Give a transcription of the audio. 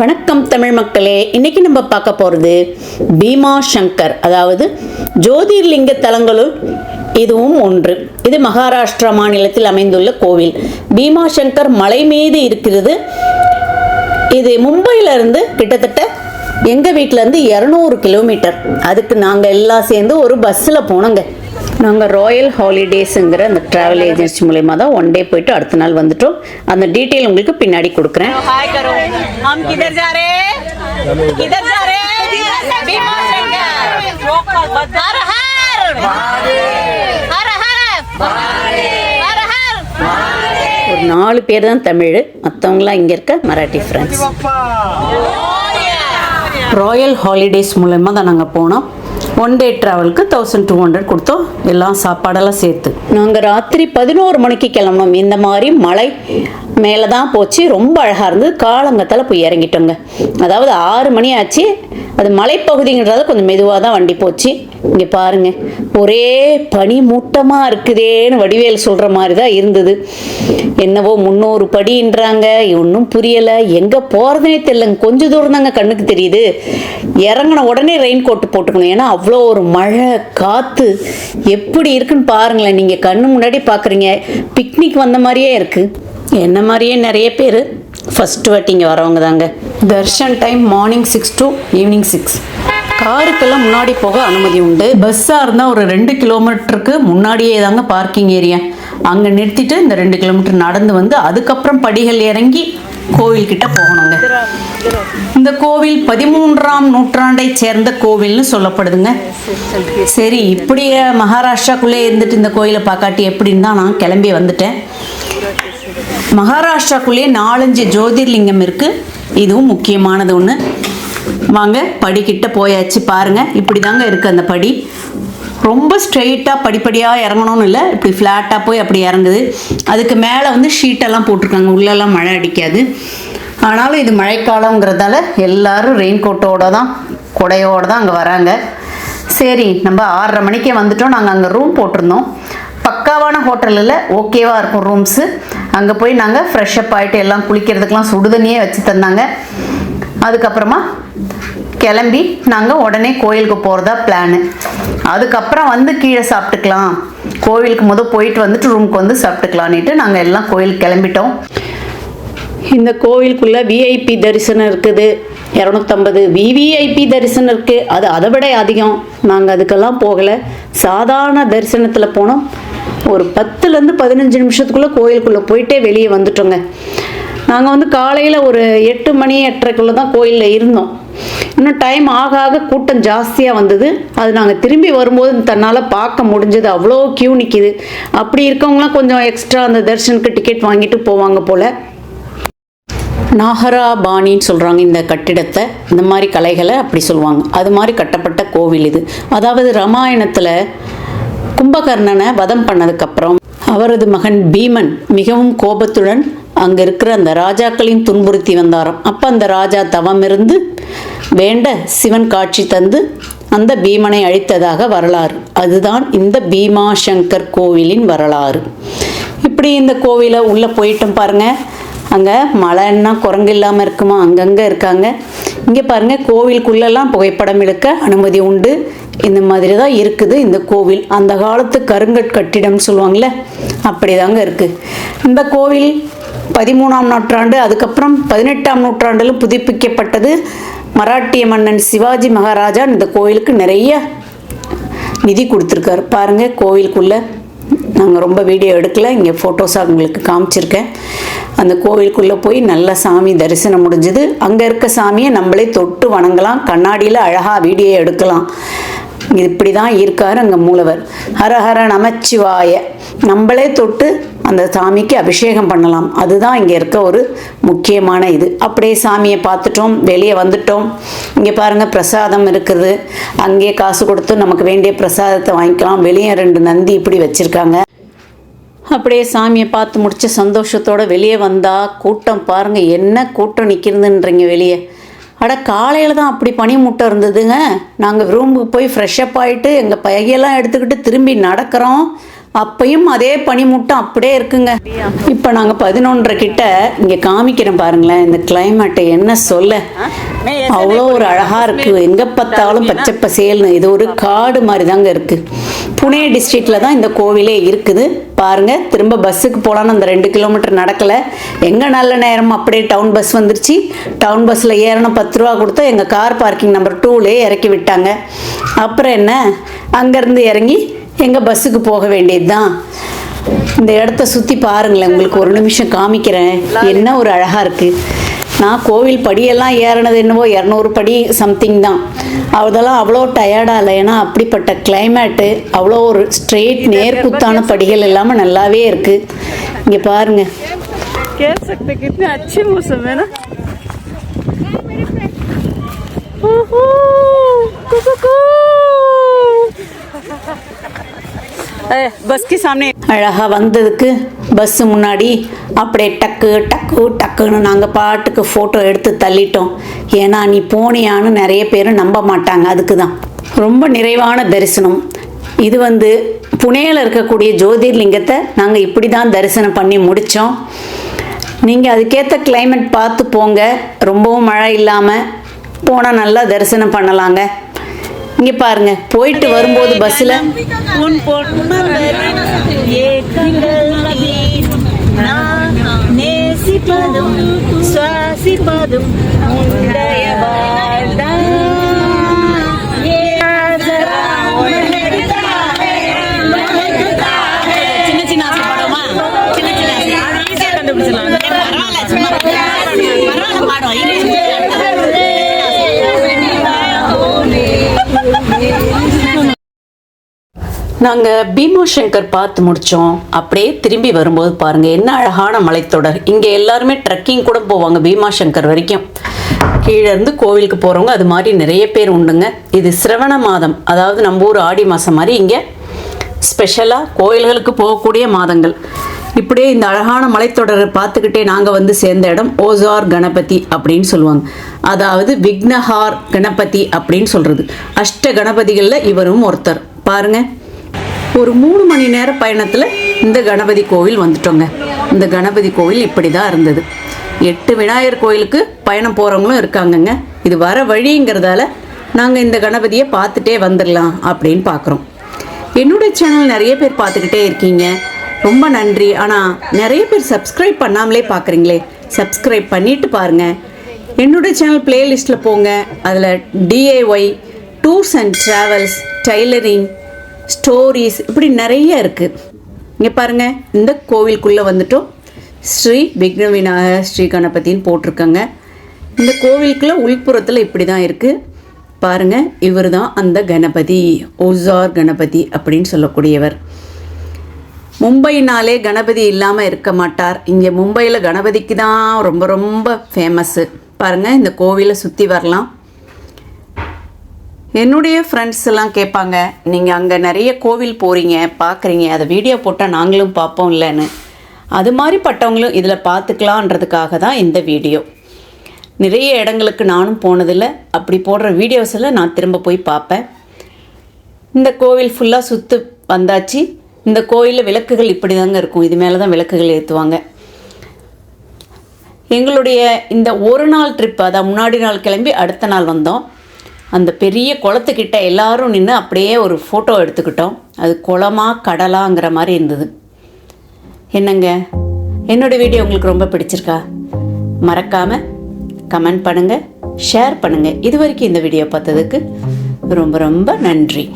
வணக்கம் தமிழ் மக்களே. இன்னைக்கு நம்ம பார்க்க போகிறது பீமா சங்கர். அதாவது ஜோதிர்லிங்க தலங்களுள் இதுவும் ஒன்று. இது மகாராஷ்டிரா மாநிலத்தில் அமைந்துள்ள கோவில். பீமா சங்கர் மலை மீது இருக்கிறது. இது மும்பையிலிருந்து கிட்டத்தட்ட எங்கள் வீட்டிலேருந்து இரநூறு கிலோமீட்டர் அதுக்கு நாங்கள் எல்லாம் சேர்ந்து ஒரு பஸ்ஸில் போனோங்க. நாங்கள் ராயல் ஹாலிடேஸுங்கிற அந்த ட்ராவல் ஏஜென்சி மூலயமா தான் ஒன் டே போயிட்டு அடுத்த நாள் வந்துட்டோம். அந்த டீட்டெயில் உங்களுக்கு பின்னாடி கொடுக்குறேன். ஒரு நாலு பேர் தான் தமிழ். மற்றவங்களாம் இங்கே இருக்க மராட்டி ஃப்ரெண்ட்ஸ் ராயல் ஹாலிடேஸ் மூலயமா தான் நாங்கள் போனோம். ஒன் டே ட்ராவலுக்கு தௌசண்ட் டூ ஹண்ட்ரட் கொடுத்தோம். எல்லாம் சாப்பாடெல்லாம் சேர்த்து. நாங்கள் ராத்திரி பதினோரு மணிக்கு கிளம்பணும் இந்த மாதிரி மழை மேலே தான் போச்சு. ரொம்ப அழகாக இருந்தது காலங்கத்தால் போய் இறங்கிட்டோங்க. அதாவது ஆறு மணி ஆச்சு. அது மலைப்பகுதிங்கிறதால கொஞ்சம் மெதுவாக தான் வண்டி போச்சு. இங்கே பாருங்க. ஒரே பனி மூட்டமாக இருக்குதேன்னு வடிவேல் சொல்கிற மாதிரி தான் இருந்தது. என்னவோ முந்நூறு படின்றாங்க. ஒன்றும் புரியலை. எங்கே போகிறதுனே தெரியலங்க. கொஞ்சம் தூரம் தாங்க கண்ணுக்கு தெரியுது. இறங்கின உடனே ரெயின் கோட்டு போட்டுக்கணும். ஏன்னா அவ்வளோ ஒரு மழை காற்று எப்படி இருக்குன்னு பாருங்களேன். நீங்கள் கண்ணு முன்னாடி பார்க்குறீங்க பிக்னிக் வந்த மாதிரியே இருக்குது என்ன மாதிரியே நிறைய பேர். ஃபஸ்ட்டு வாட்டி இங்கே வரவங்க தாங்க. Darshan time morning six to evening six காருக்கெல்லாம் முன்னாடி போக அனுமதி உண்டு. பஸ்ஸாக இருந்தால் ஒரு ரெண்டு கிலோமீட்டருக்கு முன்னாடியே தாங்க பார்க்கிங் ஏரியா அங்கே நிறுத்திட்டு இந்த ரெண்டு கிலோமீட்டர் நடந்து வந்து அதுக்கப்புறம் படிகள் இறங்கி கோவில்கிட்ட போகணுங்க. இந்த கோவில் பதிமூன்றாம் நூற்றாண்டை சேர்ந்த கோவில்னு சொல்லப்படுதுங்க. சரி இப்படியே மகாராஷ்டிராக்குள்ளே இருந்துட்டு இந்த கோயிலை பார்க்காட்டி எப்படின்னு தான் நான் கிளம்பி வந்துட்டேன். மகாராஷ்டிராக்குள்ளேயே நாலஞ்சு ஜோதிர்லிங்கம் இருக்குது இதுவும் முக்கியமானது ஒன்று வாங்க படிக்கிட்ட போயாச்சு பாருங்க. இப்படி தாங்க இருக்குது அந்த படி. ரொம்ப ஸ்ட்ரெயிட்டாக படிப்படியாக இறங்கணும்னு இல்லை. இப்படி ஃப்ளாட்டாக போய் அப்படி இறங்குது. அதுக்கு மேலே வந்து ஷீட்டெல்லாம் போட்டிருக்காங்க. உள்ளெல்லாம் மழை அடிக்காது. ஆனாலும் இது மழைக்காலங்கிறதால எல்லோரும் ரெயின் கோட்டோட தான் குடையோடு தான் அங்கே வராங்க. சரி நம்ம ஆறரை மணிக்கே வந்துட்டோம். நாங்கள் அங்கே ரூம் போட்டிருந்தோம். பக்காவான ஹோட்டலில் ஓகேவாக இருக்கும் ரூம்ஸு அங்கே போய் நாங்கள் ஃப்ரெஷ்அப் ஆகிட்டு எல்லாம் குளிக்கிறதுக்கெலாம் சுடுதண்ணியே வச்சு தந்தாங்க. அதுக்கப்புறமா கிளம்பி நாங்கள் உடனே கோயிலுக்கு போகிறதா பிளானு அதுக்கப்புறம் வந்து கீழே சாப்பிட்டுக்கலாம். கோவிலுக்கு முத போயிட்டு வந்துட்டு ரூமுக்கு வந்து சாப்பிட்டுக்கலான்ட்டு நாங்கள் எல்லாம் கோயிலுக்கு கிளம்பிட்டோம். இந்த கோவிலுக்குள்ளே விஐபி தரிசனம் இருக்குது. இரநூத்தம்பது விவிஐபி தரிசனம் இருக்குது அது அதை விட அதிகம். நாங்கள் அதுக்கெல்லாம் போகலை. சாதாரண தரிசனத்தில் போனோம். ஒரு பத்துலேருந்து பதினஞ்சு நிமிஷத்துக்குள்ளே கோயிலுக்குள்ளே போயிட்டே வெளியே வந்துட்டோங்க. நாங்கள் வந்து காலையில் ஒரு எட்டு மணி எட்டரைக்குள்ளே தான் கோயிலில் இருந்தோம். இன்னும் டைம் ஆக ஆக கூட்டம் ஜாஸ்தியாக வந்தது. அது நாங்கள் திரும்பி வரும்போது தன்னால் பார்க்க முடிஞ்சது. அவ்வளோ க்யூ நிற்கிது அப்படி இருக்கவங்களாம் கொஞ்சம் எக்ஸ்ட்ரா அந்த தர்ஷனுக்கு டிக்கெட் வாங்கிட்டு போவாங்க போல். நாகரா பாணின்னு சொல்கிறாங்க இந்த கட்டிடத்தை. இந்த மாதிரி கலைகளை அப்படி சொல்லுவாங்க. அது மாதிரி கட்டப்பட்ட கோவில் இது. அதாவது ராமாயணத்தில் கும்பகர்ணனை வதம் பண்ணதுக்கப்புறம் அவரது மகன் பீமன் மிகவும் கோபத்துடன் அங்கே இருக்கிற அந்த ராஜாக்களையும் துன்புறுத்தி வந்தாராம். அப்போ அந்த ராஜா தவம் இருந்து வேண்ட சிவன் காட்சி தந்து அந்த பீமனை அழித்ததாக வரலாறு. அதுதான் இந்த பீமா சங்கர் கோவிலின் வரலாறு. இப்படி இந்த கோவிலை உள்ளே போயிட்டோம் பாருங்கள் அங்கே மழைன்னா குரங்கு இல்லாமல் இருக்குமா? அங்கங்கே இருக்காங்க. இங்கே பாருங்கள் கோவிலுக்குள்ளெல்லாம் புகைப்படம் எடுக்க அனுமதி உண்டு. இந்த மாதிரி தான் இருக்குது இந்த கோவில். அந்த காலத்து கருங்கட் கட்டிடம்னு சொல்லுவாங்கள்ல அப்படி தாங்க இருக்குது இந்த கோவில் பதிமூணாம் நூற்றாண்டு அதுக்கப்புறம் பதினெட்டாம் நூற்றாண்டிலும் புதுப்பிக்கப்பட்டது. மராட்டிய மன்னன் சிவாஜி மகாராஜா இந்த கோவிலுக்கு நிறைய நிதி கொடுத்துருக்காரு. பாருங்கள் கோவிலுக்குள்ளே நாங்கள் ரொம்ப வீடியோ எடுக்கல இங்கே ஃபோட்டோஸாக உங்களுக்கு காமிச்சிருக்கேன். அந்த கோவிலுக்குள்ளே போய் நல்ல சாமி தரிசனம் முடிஞ்சுது. அங்கே இருக்க சாமியை நம்மளே தொட்டு வணங்கலாம். கண்ணாடியில் அழகாக வீடியோ எடுக்கலாம். இப்படி தான் இருக்கார் அங்கே மூலவர். ஹரஹர நமச்சிவாய. நம்மளே தொட்டு அந்த சாமிக்கு அபிஷேகம் பண்ணலாம். அதுதான் இங்கே இருக்க ஒரு முக்கியமான இது. அப்படியே சாமியை பார்த்துட்டோம் வெளியே வந்துட்டோம். இங்கே பாருங்கள் பிரசாதம் இருக்குது. அங்கேயே காசு கொடுத்து நமக்கு வேண்டிய பிரசாதத்தை வாங்கிக்கலாம். வெளியே ரெண்டு நந்தி இப்படி வச்சுருக்காங்க. அப்படியே சாமியை பார்த்து முடிச்சு சந்தோஷத்தோடு வெளியே வந்தால் கூட்டம் பாருங்கள் என்ன கூட்டம் நிற்கிறதுன்றீங்க வெளியே. அட காலையில் தான் அப்படி பனி மூட்டை இருந்ததுங்க. நாங்கள் ரூமுக்கு போய் ஃப்ரெஷ்ஷப் ஆகிட்டு எங்கள் பையெல்லாம் எடுத்துக்கிட்டு திரும்பி நடக்கிறோம். அப்பையும் அதே பனிமூட்டம் அப்படியே இருக்குங்க. இப்போ நாங்கள் பதினொன்றரை கிட்ட இங்கே காமிக்கிறேன் பாருங்களேன் இந்த கிளைமேட்டை என்ன சொல்ல? அவ்வளோ ஒரு அழகாக இருக்குது எங்கே பார்த்தாலும் பச்சை பசேல்னு இது ஒரு காடு மாதிரி தாங்க இருக்குது புனே டிஸ்ட்ரிக்டில் தான் இந்த கோவிலே இருக்குது. பாருங்க திரும்ப பஸ்ஸுக்கு போகலான்னு அந்த ரெண்டு கிலோமீட்டர் நடக்கலை. எங்கே நல்ல நேரம் அப்படியே டவுன் பஸ் வந்துருச்சு. டவுன் பஸ்ஸில் ஏறணும் பத்து ரூபா கொடுத்தா எங்கள் கார் பார்க்கிங் நம்பர் டூலே இறக்கி விட்டாங்க. அப்புறம் என்ன? அங்கேருந்து இறங்கி எங்கள் பஸ்ஸுக்கு போக வேண்டியது தான் இந்த இடத்த சுற்றி பாருங்களேன் உங்களுக்கு ஒரு நிமிஷம் காமிக்கிறேன் என்ன ஒரு அழகாக இருக்குது நான் கோவில் படியெல்லாம் ஏறினது என்னவோ இரநூறு படி சம்திங் தான் அதெல்லாம் அவ்வளோ டயர்டாக இல்லை ஏன்னா அப்படிப்பட்ட கிளைமேட்டு அவ்வளோ ஒரு ஸ்ட்ரெயிட் நேர்குத்தான படிகள் இல்லாமல் நல்லாவே இருக்குது இங்கே பாருங்கள் कह सकते कितने अच्छे मौसम है ना பஸ்க்கு சாமி. அழகாக வந்ததுக்கு பஸ்ஸு முன்னாடி அப்படியே டக்கு டக்கு டக்குன்னு நாங்கள் பாட்டுக்கு ஃபோட்டோ எடுத்து தள்ளிட்டோம். ஏன்னா நீ போனியான்னு நிறைய பேர் நம்ப மாட்டாங்க அதுக்கு தான் ரொம்ப நிறைவான தரிசனம். இது வந்து புனேயில் இருக்கக்கூடிய ஜோதிர்லிங்கத்தை நாங்கள் இப்படி தான் தரிசனம் பண்ணி முடித்தோம் நீங்கள் அதுக்கேற்ற கிளைமேட் பார்த்து போங்க. ரொம்பவும் மழை இல்லாமல் போனால் நல்லா தரிசனம் பண்ணலாங்க. இங்கே பாருங்க போயிட்டு வரும்போது பஸ்ஸில் நேசிப்பதும் சுவாசிப்பதும் நாங்கள் பீமா சங்கர் பார்த்து முடித்தோம் அப்படியே திரும்பி வரும்போது பாருங்கள் என்ன அழகான மலைத்தொடர். இங்கே எல்லாருமே ட்ரெக்கிங் கூட போவாங்க பீமா சங்கர் வரைக்கும். கீழே இருந்து கோவிலுக்கு போகிறவங்க அது மாதிரி நிறைய பேர் உண்டுங்க. இது சிரவண மாதம். அதாவது நம்ம ஊர் ஆடி மாதம் மாதிரி இங்கே ஸ்பெஷலாக கோயில்களுக்கு போகக்கூடிய மாதங்கள். இப்படியே இந்த அழகான மலைத்தொடரை பார்த்துக்கிட்டே நாங்கள் வந்து சேர்ந்த இடம் ஓசார் கணபதி அப்படின்னு சொல்லுவாங்க. அதாவது விக்னஹார் கணபதி அப்படின்னு சொல்கிறது அஷ்ட கணபதிகளில் இவரும் ஒருத்தர். பாருங்கள் ஒரு மூணு மணி நேர பயணத்தில் இந்த கணபதி கோவில் வந்துட்டோங்க. இந்த கணபதி கோவில் இப்படி தான் இருந்தது. எட்டு விநாயகர் கோயிலுக்கு பயணம் போகிறவங்களும் இருக்காங்கங்க. இது வர வழிங்கிறதால நாங்கள் இந்த கணபதியை பார்த்துட்டே வந்துடலாம் அப்படின்னு பார்க்குறோம் என்னுடைய சேனல் நிறைய பேர் பார்த்துக்கிட்டே இருக்கீங்க. ரொம்ப நன்றி. ஆனால் நிறைய பேர் சப்ஸ்கிரைப் பண்ணாமலே பார்க்குறீங்களே சப்ஸ்கிரைப் பண்ணிட்டு பாருங்கள் என்னுடைய சேனல் பிளேலிஸ்ட்டில் போங்க. அதில் DAY tours and travels tailoring stories இப்படி நிறைய இருக்குது இங்கே பாருங்கள் இந்த கோவிலுக்குள்ளே வந்துட்டோம். ஸ்ரீ விக்ன விநாயகர் ஸ்ரீ கணபதின்னு போட்டிருக்கங்க. இந்த கோவிலுக்குள்ளே உள்புறத்தில் இப்படி தான் இருக்குது பாருங்க இவர் தான் அந்த கணபதி ஓசார் கணபதி அப்படின்னு சொல்லக்கூடியவர். மும்பைனாலே கணபதி இல்லாமல் இருக்க மாட்டார். இங்கே மும்பையில் கணபதிக்கு தான் ரொம்ப ரொம்ப ஃபேமஸ்ஸு பாருங்கள் இந்த கோவிலை சுற்றி வரலாம். என்னுடைய ஃப்ரெண்ட்ஸ் எல்லாம் கேட்பாங்க நீங்கள் அங்கே நிறைய கோவில் போகிறீங்க பார்க்குறீங்க அதை வீடியோ போட்டால் நாங்களும் பார்ப்போம் இல்லைன்னு அது மாதிரி பட்டவங்களும் இதில் பார்த்துக்கலான்றதுக்காக தான் இந்த வீடியோ நிறைய இடங்களுக்கு நானும் போனதில்லை. அப்படி போடுற வீடியோஸில் நான் திரும்ப போய் பார்ப்பேன். இந்த கோவில் ஃபுல்லாக சுற்று வந்தாச்சு. இந்த கோயிலில் விளக்குகள் இப்படி தாங்க இருக்கும். இது மேலே தான் விளக்குகள் ஏற்றுவாங்க எங்களுடைய இந்த ஒரு நாள் ட்ரிப் அதான் முன்னாடி நாள் கிளம்பி அடுத்த நாள் வந்தோம். அந்த பெரிய குளத்துக்கிட்ட எல்லாரும் நின்று அப்படியே ஒரு ஃபோட்டோ எடுத்துக்கிட்டோம். அது குளமா கடலாங்கிற மாதிரி இருந்தது. என்னங்க? என்னோடய வீடியோ உங்களுக்கு ரொம்ப பிடிச்சிருக்கா? மறக்காமல் கமெண்ட் பண்ணுங்கள் ஷேர் பண்ணுங்கள் இது வரைக்கும் இந்த வீடியோ பார்த்ததுக்கு ரொம்ப ரொம்ப நன்றி.